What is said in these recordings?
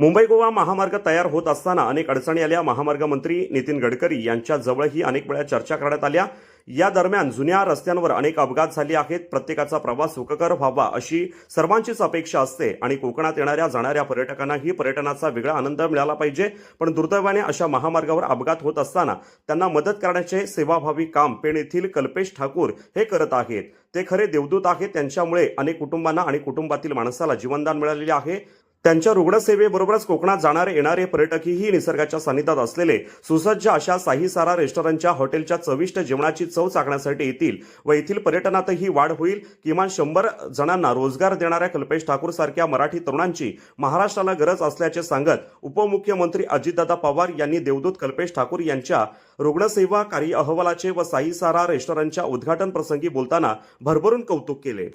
मुंबई गोवा महामार्ग तयार होत असताना अनेक अडचणी आल्या. महामार्ग मंत्री नितीन गडकरी यांच्या जवळही अनेक वेळा चर्चा करण्यात आल्या. या दरम्यान जुन्या रस्त्यांवर अनेक अपघात झाले आहेत. प्रत्येकाचा प्रवास सुखकर व्हावा अशी सर्वांचीच अपेक्षा असते आणि कोकणात येणाऱ्या जाणाऱ्या पर्यटकांनाही पर्यटनाचा वेगळा आनंद मिळाला पाहिजे. पण दुर्दैवाने अशा महामार्गावर अपघात होत असताना त्यांना मदत करण्याचे सेवाभावी काम पेण येथील कल्पेश ठाकूर हे करत आहेत. ते खरे देवदूत आहेत. त्यांच्यामुळे अनेक कुटुंबांना आणि कुटुंबातील माणसाला जीवनदान मिळालेले आहे. त्यांच्या रुग्णसेवेबरोबरच कोकणात जाणारे येणारे पर्यटकही निसर्गाच्या सानिध्यात असलेले सुसज्ज अशा साहिसारा रेस्टॉरंटच्या हॉटेलच्या चविष्ट जेवणाची चव चाकण्यासाठी येतील व येथील पर्यटनातही वाढ होईल. किमान शंभर जणांना रोजगार देणाऱ्या कल्पेश ठाकूर सारख्या मराठी तरुणांची महाराष्ट्राला गरज असल्याचे सांगत उपमुख्यमंत्री अजितदादा पवार यांनी देवदूत कल्पेश ठाकूर यांच्या रुग्णसेवा कार्य अहवालाचे व साईसारा रेस्टॉरंटच्या उद्घाटन प्रसंगी बोलताना भरभरून कौतुक केले.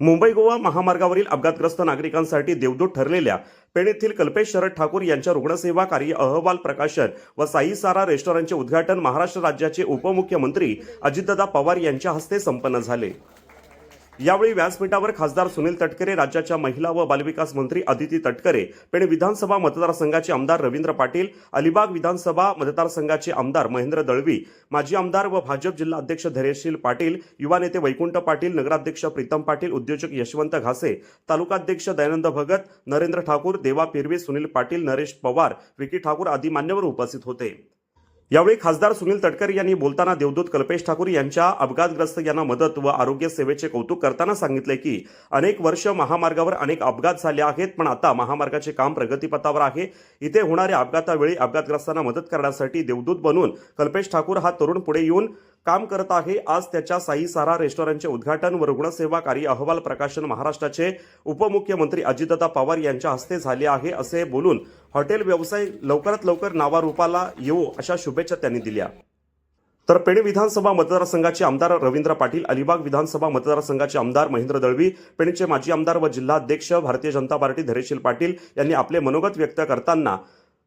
मुंबई गोवा महामार्गावरील अपघातग्रस्त नागरिकांसाठी देवदूत ठरलेल्या पेणेतील कल्पेश शरद ठाकूर यांच्या रुग्णसेवा कार्य अहवाल प्रकाशन व साई सारा रेस्टॉरंटचे उद्घाटन महाराष्ट्र राज्याचे उपमुख्यमंत्री अजितदादा पवार यांच्या हस्ते संपन्न झाले. यावेळी व्यासपीठावर खासदार सुनील तटकरे राज्याच्या महिला व बालविकास मंत्री अदिती तटकरे पेण विधानसभा मतदारसंघाचे आमदार रवींद्र पाटील अलिबाग विधानसभा मतदारसंघाचे आमदार महेंद्र दळवी माजी आमदार व भाजप जिल्हा अध्यक्ष धैर्यशील पाटील युवा नेते वैकुंठ पाटील नगराध्यक्ष प्रीतम पाटील उद्योजक यशवंत घासे तालुकाध्यक्ष दयानंद भगत नरेंद्र ठाकूर देवा पिरवे सुनील पाटील नरेश पवार विकी ठाकूर आदी मान्यवर उपस्थित होते. यावेळी खासदार सुनील तटकर यांनी बोलताना देवदूत कल्पेश ठाकूर यांच्या अपघातग्रस्त यांना मदत व आरोग्य सेवेचे कौतुक करताना सांगितले की अनेक वर्ष महामार्गावर अनेक अपघात झाले आहेत पण आता महामार्गाचे काम प्रगतीपथावर आहे. इथे होणाऱ्या अपघातावेळी अपघातग्रस्तांना मदत करण्यासाठी देवदूत बनून कल्पेश ठाकूर हा तरुण पुढे येऊन काम करत आहे. आज त्याच्या साई सारा रेस्टॉरंटचे उद्घाटन व रुग्णसेवा कार्य अहवाल प्रकाशन महाराष्ट्राचे उपमुख्यमंत्री अजितदादा पवार यांच्या हस्ते झाले आहे असे बोलून हॉटेल व्यवसाय लवकरात लवकर नावारूपाला येऊ अशा शुभेच्छा त्यांनी दिल्या. तर पेण विधानसभा मतदारसंघाचे आमदार रवींद्र पाटील अलिबाग विधानसभा मतदारसंघाचे आमदार महेंद्र दळवी पेणचे माजी आमदार व जिल्हाध्यक्ष भारतीय जनता पार्टी धैर्यशील पाटील यांनी आपले मनोगत व्यक्त करताना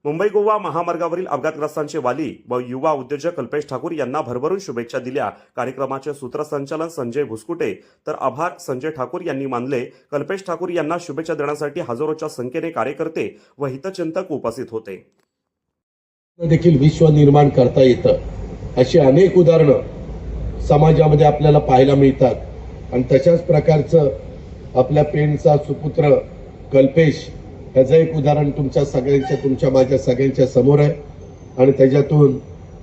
मुंबई गोवा महामार्गावरील अपघातग्रस्तांचे वाली व युवा उद्योजक कल्पेश ठाकूर यांना भरभरून शुभेच्छा दिल्या. कार्यक्रमाचे सूत्रसंचालन संजय भुसकुटे तर आभार संजय ठाकूर यांनी मानले. कल्पेश ठाकूर यांना शुभेच्छा देण्यासाठी हजारोच्या संख्येने कार्यकर्ते व हितचिंतक उपस्थित होते. देखील विश्व निर्माण करता येतं. अशी अनेक उदाहरणं समाजामध्ये आपल्याला पाहायला मिळतात. आणि तशाच प्रकारचं आपल्या पेणचा सुपुत्र कल्पेश ह्याचं एक उदाहरण तुमच्या सगळ्यांच्या तुमच्या माझ्या सगळ्यांच्या समोर आहे. आणि त्याच्यातून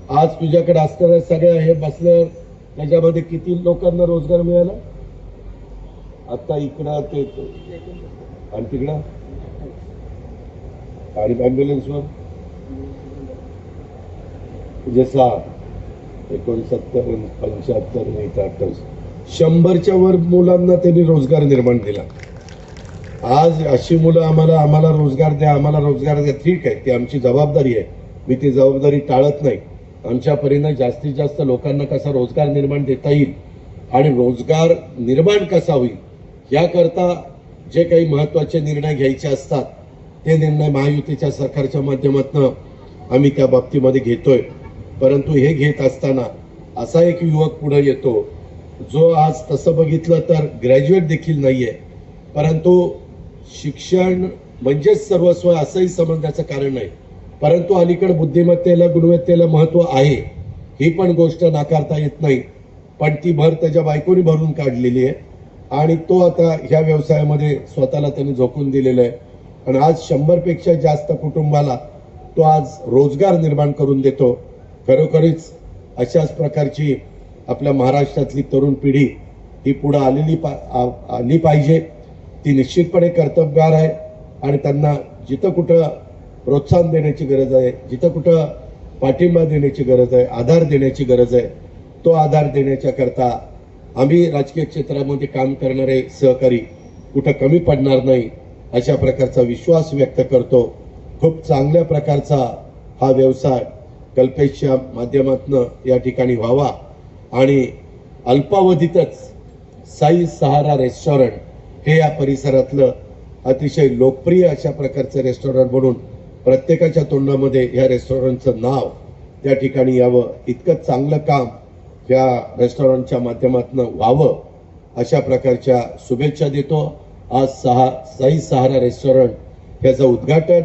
आज तुझ्याकडे असणाऱ्या सगळ्या हे बसल्यावर त्याच्यामध्ये किती लोकांना रोजगार मिळाला? आता इकडं ते आणि तिकडं? आणि ॲम्ब्युलन्सवर जसा म्हणजे एकोणसत्तर पंच्याहत्तर अठ्ठावीस शंभरच्या वर मुलांना त्यांनी रोजगार निर्माण दिला आज अशी मुलं आम्हाला आम्हाला रोजगार द्या आम्हाला रोजगार द्या. ठीक आहे ती आमची जबाबदारी आहे. मी ती जबाबदारी टाळत नाही. आमच्या परीनं जास्तीत जास्त लोकांना कसा रोजगार निर्माण देता येईल आणि रोजगार निर्माण कसा होईल याकरता जे काही महत्त्वाचे निर्णय घ्यायचे असतात ते निर्णय महायुतीच्या सरकारच्या माध्यमातून आम्ही त्या बाबतीमध्ये घेतोय. परंतु हे घेत असताना असा एक युवक पुढे येतो जो आज तसं बघितलं तर ग्रॅज्युएट देखील नाही आहे परंतु शिक्षण म्हणजेच सर्वस्व असंही समजण्याचं कारण नाही. परंतु अलीकडे बुद्धिमत्तेला गुणवत्तेला महत्त्व आहे. ही पण गोष्ट नाकारता येत नाही. पण ती भर त्याच्या बायकोनी भरून काढलेली आहे. आणि तो आता ह्या व्यवसायामध्ये स्वतःला त्याने झोकून दिलेला आहे. आणि आज शंभरपेक्षा जास्त कुटुंबाला तो आज रोजगार निर्माण करून देतो. खरोखरीच अशाच प्रकारची आपल्या महाराष्ट्रातली तरुण पिढी ही पुढं आलेली पा आ- आली पाहिजे. ती निश्चितपणे कर्तबगार आहे आणि त्यांना जिथं कुठं प्रोत्साहन देण्याची गरज आहे जिथं कुठं पाठिंबा देण्याची गरज आहे आधार देण्याची गरज आहे तो आधार देण्याच्या करता आम्ही राजकीय क्षेत्रामध्ये काम करणारे सहकारी कुठं कमी पडणार नाही अशा प्रकारचा विश्वास व्यक्त करतो. खूप चांगल्या प्रकारचा हा व्यवसाय कल्पेशच्या माध्यमातून या ठिकाणी व्हावा. आणि अल्पावधीतच साई सहारा रेस्टॉरंट हे या परिसरातलं अतिशय लोकप्रिय अशा प्रकारचं रेस्टॉरंट म्हणून प्रत्येकाच्या तोंडामध्ये या रेस्टॉरंटचं नाव त्या ठिकाणी यावं. इतकं चांगलं काम या रेस्टॉरंटच्या माध्यमातून व्हावं अशा प्रकारच्या शुभेच्छा देतो. आज सहा साई सहारा रेस्टॉरंट याचं उद्घाटन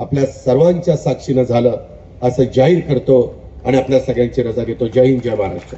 आपल्या सर्वांच्या साक्षीनं झालं असं जाहीर करतो आणि आपल्या सगळ्यांची रजा घेतो. जय हिंद जय महाराष्ट्र.